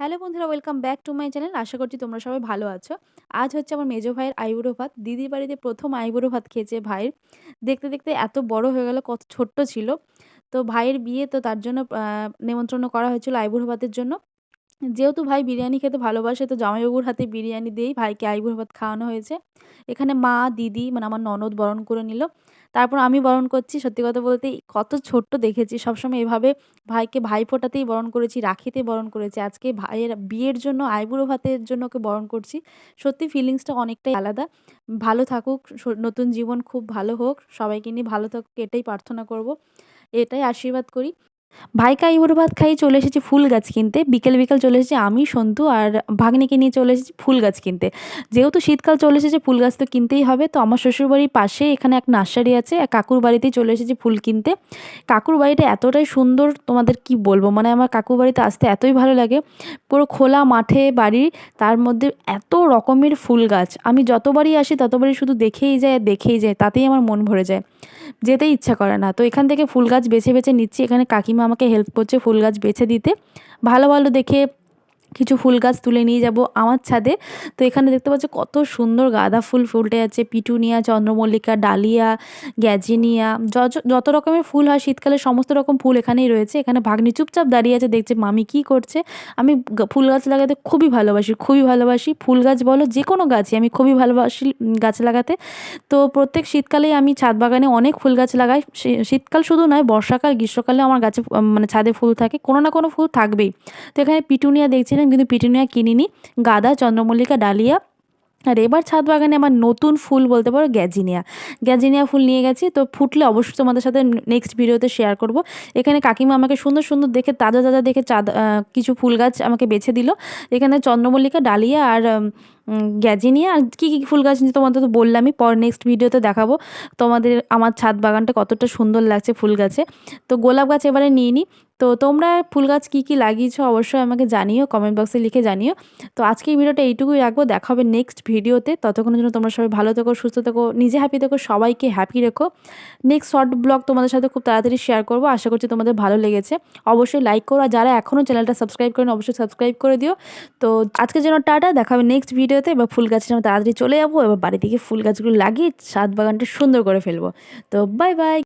Hello বন্ধুরা, welcome back to my channel. আশা করছি তোমরা সবাই ভালো আছো। আজ হচ্ছে আমার মেজো ভাইয়ের আইবুড়ো ভাত। দিদির বাড়িতে প্রথম আইবুড়ো ভাত খেয়েছে ভাইয়ের দেখতে দেখতে এত বড় হয়ে গেল, কত ছোট্ট ছিল। তো ভাইয়ের বিয়ে তো তার জন্য নেমন্ত্রণ করা হয়েছিল আইবুড়ো ভাতের জন্য। যেহেতু ভাই বিরিয়ানি খেতে ভালোবাসে, তো জামাইবাবুর হাতে বিরিয়ানি দিয়েই ভাইকে আইবুড়ো ভাত খাওয়ানো হয়েছে। এখানে মা, দিদি মানে আমার ননদ বরণ করে নিল। তারপর আমি বরণ করছি, সত্যি কথা বলতে কত ছোট্ট দেখেছি। সবসময় এভাবে ভাইকে ভাই ফোটাতেই বরণ করেছি, রাখিতে বরণ করেছি। আজকে ভাইয়ের বিয়ের জন্য, আইবুড়ো ভাতের জন্য ওকে বরণ করছি। সত্যি ফিলিংসটা অনেকটাই আলাদা। ভালো থাকুক নতুন জীবন খুব ভালো হোক। সবাইকে নিয়ে ভালো থাকুক, এটাই প্রার্থনা করব। এটাই আশীর্বাদ করি। ভাইকে আইবুড়ো ভাত খাইয়ে চলে এসেছি ফুল গাছ কিনতে। বিকেল বিকেল চলে এসেছি আমি, সন্তু আর ভাগ্নিকে নিয়ে চলে এসেছি ফুল গাছ কিনতে। যেহেতু শীতকাল চলে এসেছে, ফুল গাছ তো কিনতেই হবে। তো আমার শ্বশুরবাড়ির পাশে এখানে এক নার্সারি আছে কাকুর বাড়িতেই চলে এসেছি ফুল কিনতে। কাকুর বাড়িটা এতটাই সুন্দর, তোমাদের কি বলব? মানে আমার কাকুর বাড়িতে আসতে এতই ভালো লাগে। পুরো খোলা মাঠে বাড়ি, তার মধ্যে এত রকমের ফুল গাছ। আমি যতবারই আসি, ততবারই শুধু দেখেই যায় দেখেই যায়, তাতেই আমার মন ভরে যায়। যেতে ইচ্ছা করে না। তো এখান থেকে ফুল গাছ বেছে বেছে নিচ্ছি। এখানে কাকিমা আমাকে হেল্প করছে ফুল গাছ বেছে দিতে। ভালো ভালো দেখে কিছু ফুল গাছ তুলে নিয়ে যাব আমার ছাদে। তো এখানে দেখতে পাচ্ছ কত সুন্দর গাঁদা ফুল ফুটে আছে, পিটুনিয়া, চন্দ্রমল্লিকা, ডালিয়া, গ্যাজিনিয়া যত রকমের ফুল হয়, শীতকালে সমস্ত রকম ফুল এখানেই রয়েছে। এখানে ভাগ্নি চুপচাপ দাঁড়িয়ে আছে, দেখছে মামি কি করছে। আমি ফুল গাছ লাগাতে খুবই ভালোবাসি খুবই ভালোবাসি। ফুল গাছ বলো যে কোনো গাছই, আমি খুবই ভালোবাসি গাছ লাগাতে। তো প্রত্যেক শীতকালেই আমি ছাদ বাগানে অনেক ফুল গাছ লাগাই। শীতকাল শুধু নয়, বর্ষাকাল গ্রীষ্মকালে আমার গাছে মানে ছাদে ফুল থাকে, কোনো না কোনো ফুল থাকবেই। তো এখানে পিটুনিয়া দেখছি কিনেছিলাম কিন্তু পিটুনিয়া কিনিনি। গাদা, চন্দ্রমল্লিকা, ডালিয়া। আর এবার ছাদ বাগানে আমার নতুন ফুল বলতে পারো গ্যাজিনিয়া। গ্যাজিনিয়া ফুল নিয়ে গেছি, তো ফুটলে অবশ্যই তোমাদের সাথে নেক্সট ভিডিওতে শেয়ার করব। এখানে কাকিমা আমাকে সুন্দর সুন্দর দেখে, তাজা তাজা দেখে চাঁদ কিছু ফুল গাছ আমাকে বেছে দিল। এখানে চন্দ্রমল্লিকা, ডালিয়া আর গ্যাজিনিয়া আর কী কী ফুল গাছ তোমাদের তো বললামই, পর নেক্সট ভিডিওতে দেখাবো তোমাদের আমার ছাদ বাগানটা কতটা সুন্দর লাগছে ফুল গাছে। তো গোলাপ গাছ এবারে নিয়ে নিই তো তোমরা ফুল গাছ কী কী লাগিয়েছো অবশ্যই আমাকে জানিও কমেন্ট বক্সে লিখে জানিও। তো আজকে এই ভিডিওটা এইটুকুই রাখব, দেখা হবে নেক্সট ভিডিওতে ততক্ষণের জন্য তোমরা সবাই ভালো থেকো, সুস্থ থেকো, নিজে হ্যাপি থেকো, সবাইকে হ্যাপি রেখো। নেক্সট শর্ট ব্লগ তোমাদের সাথে খুব তাড়াতাড়ি শেয়ার করব, আশা করছি তোমাদের ভালো লেগেছে। অবশ্যই লাইক করো, আর যারা এখনও চ্যানেলটা সাবস্ক্রাইব করেন, অবশ্যই সাবস্ক্রাইব করে দিও। তো আজকের জন্য টাটা, দেখা হবে নেক্সট ভিডিওতে এবার ফুল গাছটা আমি তাড়াতাড়ি চলে যাব, এবার বাড়ি থেকে ফুল গাছগুলো লাগিয়ে সাত বাগানটা সুন্দর করে ফেলব। তো বাই বাই